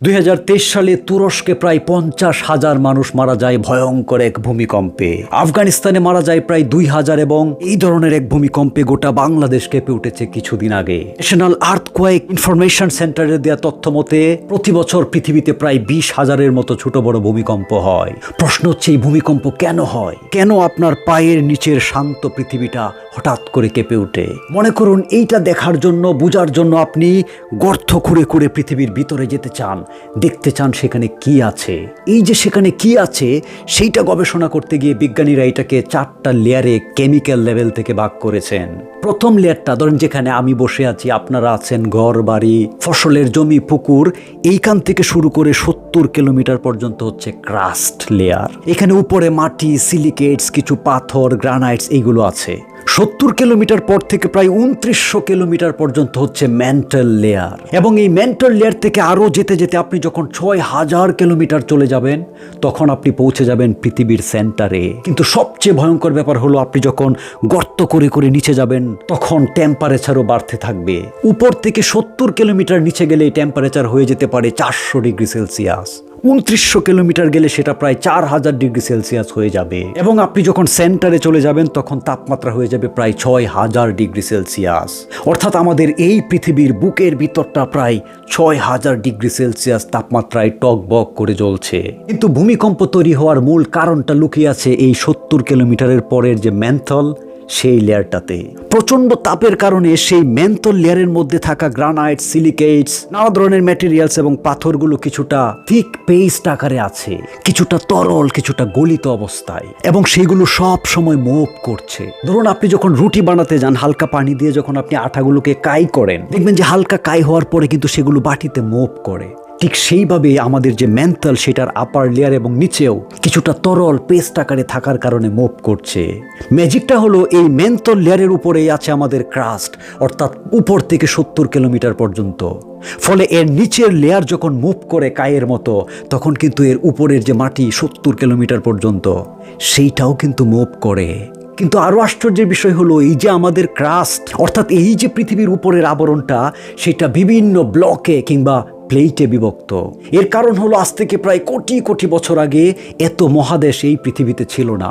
দুই হাজার তেইশ সালে তুরস্কে প্রায় পঞ্চাশ হাজার মানুষ মারা যায় ভয়ঙ্কর এক ভূমিকম্পে। আফগানিস্তানে মারা যায় প্রায় দুই হাজার এবং এই ধরনের এক ভূমিকম্পে গোটা বাংলাদেশ কেঁপে উঠেছে কিছুদিন আগে। ন্যাশনাল আর্থকোয়েক ইনফরমেশন সেন্টারের দেওয়া তথ্য মতে, প্রতি বছর পৃথিবীতে প্রায় বিশ হাজারের মতো ছোট বড় ভূমিকম্প হয়। প্রশ্ন হচ্ছে, এই ভূমিকম্প কেন হয়? কেন আপনার পায়ের নিচের শান্ত পৃথিবীটা হঠাৎ করে কেঁপে ওঠে মনে করুন, এইটা দেখার জন্য, বোঝার জন্য আপনি গর্ত খুঁড়ে খুঁড়ে পৃথিবীর ভিতরে যেতে চান, দেখতে চান সেখানে কি আছে। এই যে সেখানে কি আছে, সেইটা গবেষণা করতে গিয়ে বিজ্ঞানীরা এটাকে চারটা লেয়ারে কেমিক্যাল লেভেল থেকে ভাগ করেছেন। প্রথম লেয়ারটা, ধরেন যেখানে আমি বসে আছি, আপনারা আছেন ঘর, বাড়ি, ফসলের জমি, পুকুর, এইখান থেকে শুরু করে সত্তর কিলোমিটার পর্যন্ত হচ্ছে ক্রাস্ট লেয়ার এখানে উপরে মাটি সিলিকেটস কিছু পাথর গ্রানাইটস এইগুলো আছে। সত্তর কিলোমিটার পর থেকে প্রায় উনত্রিশশো কিলোমিটার পর্যন্ত হচ্ছে মেন্টাল লেয়ার এবং এই মেন্টাল লেয়ার থেকে আরও যেতে যেতে আপনি যখন ছয় হাজার কিলোমিটার চলে যাবেন, তখন আপনি পৌঁছে যাবেন পৃথিবীর সেন্টারে কিন্তু সবচেয়ে ভয়ঙ্কর ব্যাপার হলো আপনি যখন গর্ত করে করে নিচে যাবেন, তখন টেম্পারেচারও বাড়তে থাকবে। উপর থেকে সত্তর কিলোমিটার নিচে গেলে টেম্পারেচার হয়ে যেতে পারে চারশো ডিগ্রি সেলসিয়াস। উনত্রিশশো কিলোমিটার গেলে সেটা প্রায় চার হাজার ডিগ্রি সেলসিয়াস হয়ে যাবে। এবং আপনি যখন সেন্টারে চলে যাবেন, তখন তাপমাত্রা হয়ে যাবে প্রায় ছয় হাজার ডিগ্রি সেলসিয়াস। অর্থাৎ আমাদের এই পৃথিবীর বুকের ভিতরটা প্রায় ছয় হাজার ডিগ্রি সেলসিয়াস তাপমাত্রায় টকবক করে জ্বলছে। কিন্তু ভূমিকম্প তৈরি হওয়ার মূল কারণটা লুকিয়ে আছে এই সত্তর কিলোমিটারের পরের যে ম্যান্থল সেই লেয়ারটাতে। প্রচণ্ড তাপের কারণে সেই মেন্থল লেয়ারের মধ্যে থাকা গ্রানাইট, সিলিকেটস, নানা ধরনের ম্যাটেরিয়ালস এবং পাথরগুলো কিছুটা থিক পেস্ট আকারে আছে, কিছুটা তরল, কিছুটা গলিত অবস্থায় এবং সেগুলো সব সময় মুভ করছে। ধরুন আপনি যখন রুটি বানাতে যান, হালকা পানি দিয়ে যখন আপনি আটাগুলোকে কাই করেন, দেখবেন যে হালকা কাই হওয়ার পরে কিন্তু সেগুলো বাটিতে মুভ করে। ঠিক সেইভাবে আমাদের যে মেন্টাল সেটার আপার লেয়ার এবং নিচেও কিছুটা তরল পেস্ট আকারে থাকার কারণে মুভ করছে। ম্যাজিকটা হলো এই মেন্টল লেয়ারের উপরেই আছে আমাদের ক্রাস্ট অর্থাৎ উপর থেকে সত্তর কিলোমিটার পর্যন্ত। ফলে এর নিচের লেয়ার যখন মুভ করে কায়ের মতো, তখন কিন্তু এর উপরের যে মাটি সত্তর কিলোমিটার পর্যন্ত, সেইটাও কিন্তু মুভ করে। কিন্তু আরও আশ্চর্যের বিষয় হলো এই যে আমাদের ক্রাস্ট অর্থাৎ এই যে পৃথিবীর উপরের আবরণটা, সেটা বিভিন্ন ব্লকে কিংবা প্লেটে বিভক্ত। এর কারণ হলো আজ থেকে প্রায় কোটি কোটি বছর আগে এত মহাদেশ এই পৃথিবীতে ছিল না।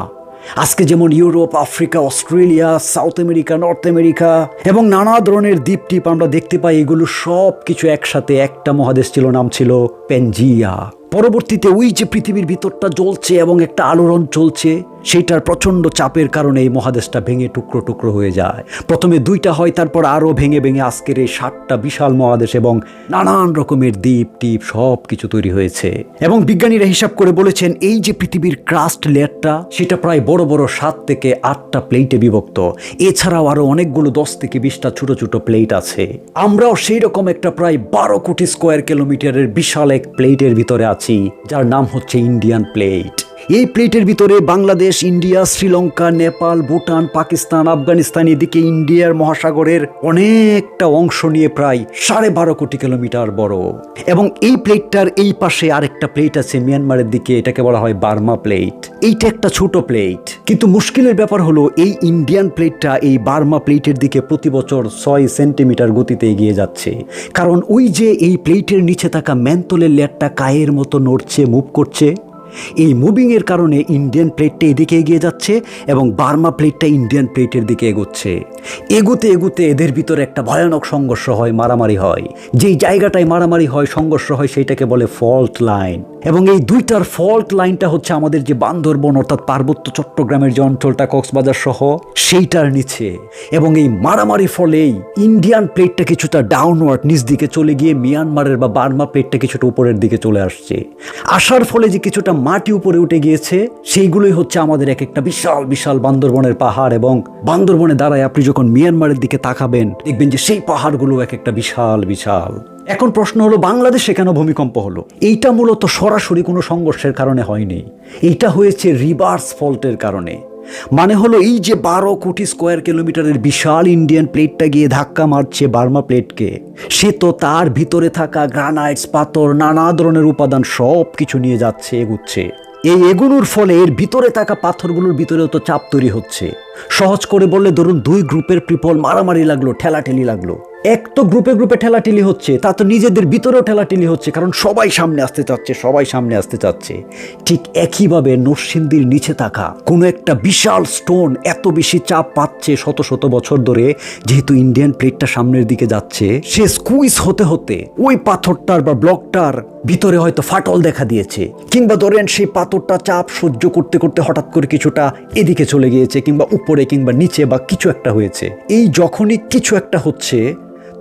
আজকে যেমন Europe, Africa, Australia, South America, North America এবং নানা ধরনের দ্বীপ টিপ আমরা দেখতে পাই, এগুলো সব কিছু একসাথে একটা মহাদেশ ছিল, নাম ছিল পেনজিয়া। পরবর্তীতে ওই যে পৃথিবীর ভিতরটা জ্বলছে এবং একটা আলোড়ন চলছে, সেইটার প্রচণ্ড চাপের কারণে এই মহাদেশটা ভেঙে টুকরো টুকরো হয়ে যায়। প্রথমে দুইটা হয়, তারপর আরও ভেঙে ভেঙে আজকের এই সাতটা বিশাল মহাদেশ এবং নানান রকমের দ্বীপ, টিপ সব কিছু তৈরি হয়েছে। এবং বিজ্ঞানীরা হিসাব করে বলেছেন, এই যে পৃথিবীর ক্রাস্ট লেয়ারটা, সেটা প্রায় বড় বড় সাত থেকে আটটা প্লেটে বিভক্ত। এছাড়াও আরও অনেকগুলো দশ থেকে বিশটা ছোট ছোট প্লেট আছে। আমরাও সেই রকম একটা প্রায় বারো কোটি স্কোয়ার কিলোমিটারের বিশাল এক প্লেটের ভিতরে আছি যার নাম হচ্ছে ইন্ডিয়ান প্লেট এই প্লেটের ভিতরে বাংলাদেশ, ইন্ডিয়া, শ্রীলঙ্কা, নেপাল, ভুটান, পাকিস্তান, আফগানিস্তান, এদিকে ইন্ডিয়ার মহাসাগরের অনেকটা অংশ নিয়ে প্রায় সাড়ে বারো কোটি কিলোমিটার বড়। এবং এই প্লেটটার এই পাশে আরেকটা প্লেট আছে মিয়ানমারের দিকে, এটাকে বলা হয় বার্মা প্লেট। এইটা একটা ছোট প্লেট। কিন্তু মুশকিলের ব্যাপার হলো, এই ইন্ডিয়ান প্লেটটা এই বার্মা প্লেটের দিকে প্রতি বছর ছয় সেন্টিমিটার গতিতে এগিয়ে যাচ্ছে। কারণ ওই যে এই প্লেটের নিচে থাকা ম্যান্তলের লেয়ারটা কায়ের মতো নড়ছে, মুভ করছে এই মুভিংয়ের কারণে ইন্ডিয়ান প্লেটটা এদিকে এগিয়ে যাচ্ছে এবং বার্মা প্লেটটা ইন্ডিয়ান প্লেটের দিকে এগোচ্ছে। এগুতে এগুতে এদের ভিতরে একটা ভয়ানক সংঘর্ষ হয়, মারামারি হয়। যেই জায়গাটায় মারামারি হয়, সংঘর্ষ হয় সেইটাকে বলে ফল্ট লাইন। এবং এই দুইটার ফল্ট লাইনটা হচ্ছে আমাদের যে বান্দরবন অর্থাৎ পার্বত্য চট্টগ্রামের যে অঞ্চলটা কক্সবাজার সহ, সেইটার নিচে। এবং এই মারামারি ফলেই ইন্ডিয়ান প্লেটটা কিছুটা ডাউনওয়ার্ড নিচ দিকে চলে গিয়ে মিয়ানমারের বা বার্মা প্লেটটা কিছুটা উপরের দিকে চলে আসছে। আসার ফলে যে কিছুটা মাটি উপরে উঠে গিয়েছে, সেইগুলোই হচ্ছে আমাদের এক একটা বিশাল বিশাল বান্দরবনের পাহাড় এবং বান্দরবনে দাঁড়ায় আপনি যখন মিয়ানমারের দিকে তাকাবেন, দেখবেন যে সেই পাহাড়গুলো এক একটা বিশাল বিশাল। এখন প্রশ্ন হলো, বাংলাদেশে কেন ভূমিকম্প হলো? এইটা মূলত সরাসরি কোনো সংঘর্ষের কারণে হয়নি। এইটা হয়েছে রিভার্স ফল্টের কারণে। মানে হলো এই যে বারো কোটি স্কোয়ার কিলোমিটারের বিশাল ইন্ডিয়ান প্লেটটা গিয়ে ধাক্কা মারছে বার্মা প্লেটকে। সে তো তার ভিতরে থাকা গ্রানাইটস, পাথর, নানা ধরনের উপাদান সব কিছু নিয়ে যাচ্ছে, এগুচ্ছে। এই এগুলোর ফলে এর ভিতরে থাকা পাথরগুলোর ভিতরেও তো চাপ তৈরি হচ্ছে। সহজ করে বললে ধরুন দুই গ্রুপের পিপল মারামারি লাগল, ঠেলাঠেলি লাগল। এক তো গ্রুপে গ্রুপে ঠেলাঠেলি হচ্ছে, তা তো নিজেদের ভিতরেও ঠেলাঠেলি হচ্ছে, কারণ সবাই সামনে আসতে চাচ্ছে, সবাই সামনে আসতে চাচ্ছে। ঠিক একইভাবে নরসিংদীর নিচে থাকা কোনো একটা বিশাল স্টোন এত বেশি চাপ পাচ্ছে শত শত বছর ধরে, যেহেতু ইন্ডিয়ান প্লেটটা সামনের দিকে যাচ্ছে, সে স্কুইজ হতে হতে ওই পাথরটার বা ব্লকটার ভিতরে হয়তো ফাটল দেখা দিয়েছে, কিংবা ধরেন সেই পাথরটা চাপ সহ্য করতে করতে হঠাৎ করে কিছুটা এদিকে চলে গিয়েছে, কিংবা উপরে কিংবা নিচে বা কিছু একটা হয়েছে। এই যখনই কিছু একটা হচ্ছে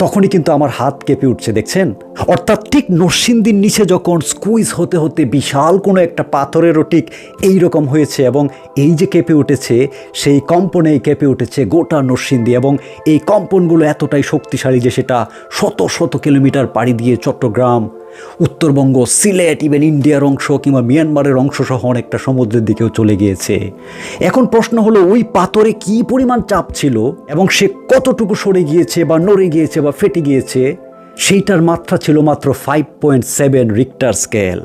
তখনই কিন্তু আমার হাত কেঁপে উঠছে, দেখছেন? অর্থাৎ ঠিক নরসিন্দির নিচে যখন স্কুইজ হতে হতে বিশাল কোনো একটা পাথরেরও ঠিক এই রকম হয়েছে এবং এই যে কেঁপে উঠেছে, সেই কম্পনেই কেঁপে উঠেছে গোটা নরসিন্দি এবং এই কম্পনগুলো এতটাই শক্তিশালী যে সেটা শত শত কিলোমিটার পাড়ি দিয়ে চট্টগ্রাম উত্তরবঙ্গ, সিলেট ইভেন ইন্ডিয়ার অংশ কিংবা মিয়ানমারের অংশ সহ অনেকটা সমুদ্রের দিকেও চলে গিয়েছে। এখন প্রশ্ন হলো, ওই পাথরে কি পরিমাণ চাপ ছিল এবং সে কতটুকু সরে গিয়েছে বা নড়ে গিয়েছে বা ফেটে গিয়েছে? সেইটার মাত্রা ছিল মাত্র five point seven Richter scale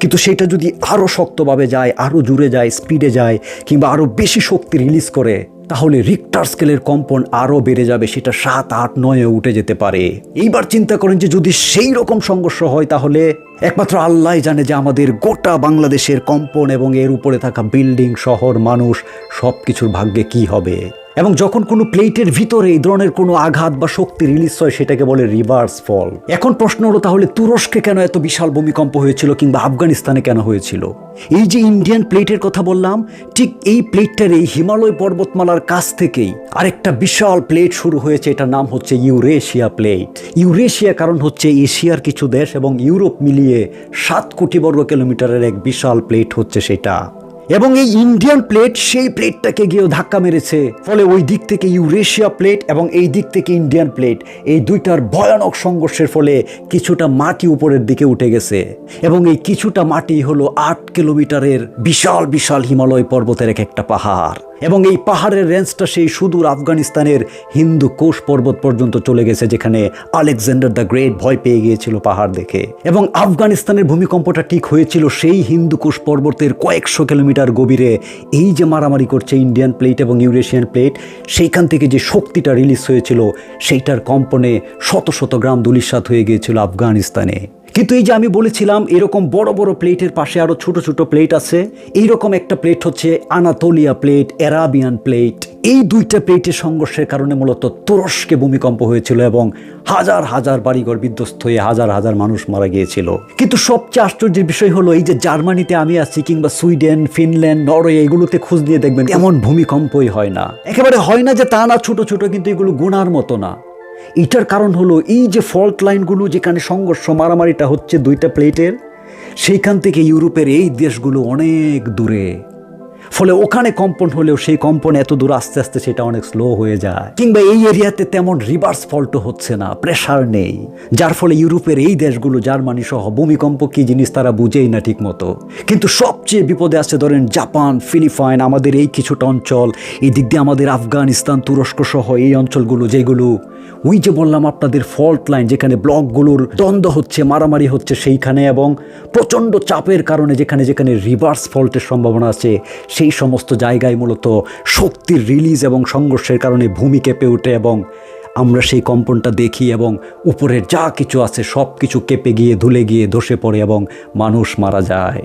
কিন্তু সেটা যদি আরও শক্তভাবে যায় আরও জুড়ে যায় স্পিডে যায়, কিংবা আরও বেশি শক্তি রিলিজ করে তাহলে রিক্টার স্কেলের কম্পন আরও বেড়ে যাবে, সেটা সাত, আট নয়ে উঠে যেতে পারে। এইবার চিন্তা করেন যে যদি সেই রকম সংঘর্ষ হয়, তাহলে একমাত্র আল্লাহ জানে যে আমাদের গোটা বাংলাদেশের কম্পন এবং এর উপরে থাকা বিল্ডিং শহর, মানুষ সব কিছুর ভাগ্যে কী হবে। এবং যখন কোনো প্লেটের ভিতরে এই ধরনের কোনো আঘাত বা শক্তি রিলিজ হয়, সেটাকে বলে রিভার্স ফল এখন প্রশ্ন হলো, তাহলে তুরস্কে কেন এত বিশাল ভূমিকম্প হয়েছিল কিংবা আফগানিস্তানে কেন হয়েছিল? এই যে ইন্ডিয়ান প্লেটের কথা বললাম, ঠিক এই প্লেটটার এই হিমালয় পর্বতমালার কাছ থেকেই আরেকটা বিশাল প্লেট শুরু হয়েছে, এটার নাম হচ্ছে ইউরেশিয়া প্লেট ইউরেশিয়া কারণ হচ্ছে এশিয়ার কিছু দেশ এবং ইউরোপ মিলিয়ে সাত কোটি বর্গ কিলোমিটারের এক বিশাল প্লেট হচ্ছে সেটা। এবং এই ইন্ডিয়ান প্লেট সেই প্লেটটাকে গিয়েও ধাক্কা মেরেছে। ফলে ওই দিক থেকে ইউরেশিয়া প্লেট এবং এই দিক থেকে ইন্ডিয়ান প্লেট এই দুইটার ভয়ানক সংঘর্ষের ফলে কিছুটা মাটি উপরের দিকে উঠে গেছে। এবং এই কিছুটা মাটি হলো আট কিলোমিটারের বিশাল বিশাল হিমালয় পর্বতের এক একটা পাহাড়। এবং এই পাহাড়ের রেঞ্জটা সেই সুদূর আফগানিস্তানের হিন্দু কোষ পর্বত পর্যন্ত চলে গেছে, যেখানে আলেকজান্ডার দ্য গ্রেট ভয় পেয়ে গিয়েছিল পাহাড় দেখে। এবং আফগানিস্তানের ভূমিকম্পটা ঠিক হয়েছিল সেই হিন্দু কোষ পর্বতের কয়েকশো কিলোমিটার গভীরে। এই যে মারামারি করছে ইন্ডিয়ান প্লেট এবং ইউরেশিয়ান প্লেট, সেইখান থেকে যে শক্তিটা রিলিজ হয়েছিল, সেইটার কম্পনে শত শত গ্রাম দুলিশাত হয়ে গিয়েছিল আফগানিস্তানে। কিন্তু এই যে আমি বলেছিলাম, এরকম বড় বড় প্লেটের পাশে আরও ছোট ছোট প্লেট আছে। এইরকম একটা প্লেট হচ্ছে আনাতোলিয়া প্লেট, অ্যারাবিয়ান প্লেট। এই দুইটা প্লেটের সংঘর্ষের কারণে মূলত তুরস্কে ভূমিকম্প হয়েছিল এবং হাজার হাজার বাড়িঘর বিধ্বস্ত হয়ে হাজার হাজার মানুষ মারা গিয়েছিল। কিন্তু সবচেয়ে আশ্চর্যের বিষয় হলো, এই যে জার্মানিতে আমি আছি কিংবা সুইডেন, ফিনল্যান্ড, নরওয়ে, এগুলোতে খোঁজ নিয়ে দেখবেন এমন ভূমিকম্পই হয় না। একেবারে হয় না যে তা না, ছোট ছোট কিন্তু এগুলো গোনার মতো না। এটার কারণ হলো এই যে ফল্ট লাইনগুলো যেখানে সংঘর্ষ মারামারিটা হচ্ছে দুইটা প্লেটের সেইখান থেকে ইউরোপের এই দেশগুলো অনেক দূরে। ফলে ওখানে কম্পন হলেও সেই কম্পন এত দূর আস্তে আস্তে সেটা অনেক স্লো হয়ে যায়। কিংবা এই এরিয়াতে তেমন রিভার্স ফল্টও হচ্ছে না প্রেশার নেই। যার ফলে ইউরোপের এই দেশগুলো, জার্মানি সহ ভূমিকম্প কি জিনিস তারা বুঝেই না ঠিক মতো কিন্তু সবচেয়ে বিপদে আছে ধরেন জাপান, ফিলিপাইন, আমাদের এই কিছুটা অঞ্চল এই দিক দিয়ে আমাদের আফগানিস্তান, তুরস্ক সহ এই অঞ্চলগুলো যেগুলো ওই যে বললাম আপনাদের ফল্ট লাইন যেখানে ব্লকগুলোর দ্বন্দ্ব হচ্ছে, মারামারি হচ্ছে সেইখানে এবং প্রচণ্ড চাপের কারণে যেখানে যেখানে রিভার্স ফল্টের সম্ভাবনা আছে, সেই সমস্ত জায়গায় মূলত শক্তির রিলিজ এবং সংঘর্ষের কারণে ভূমি কেঁপে ওঠে এবং আমরা সেই কম্পনটা দেখি এবং উপরের যা কিছু আছে সব কিছু কেঁপে গিয়ে ধুলে গিয়ে ধসে পড়ে এবং মানুষ মারা যায়।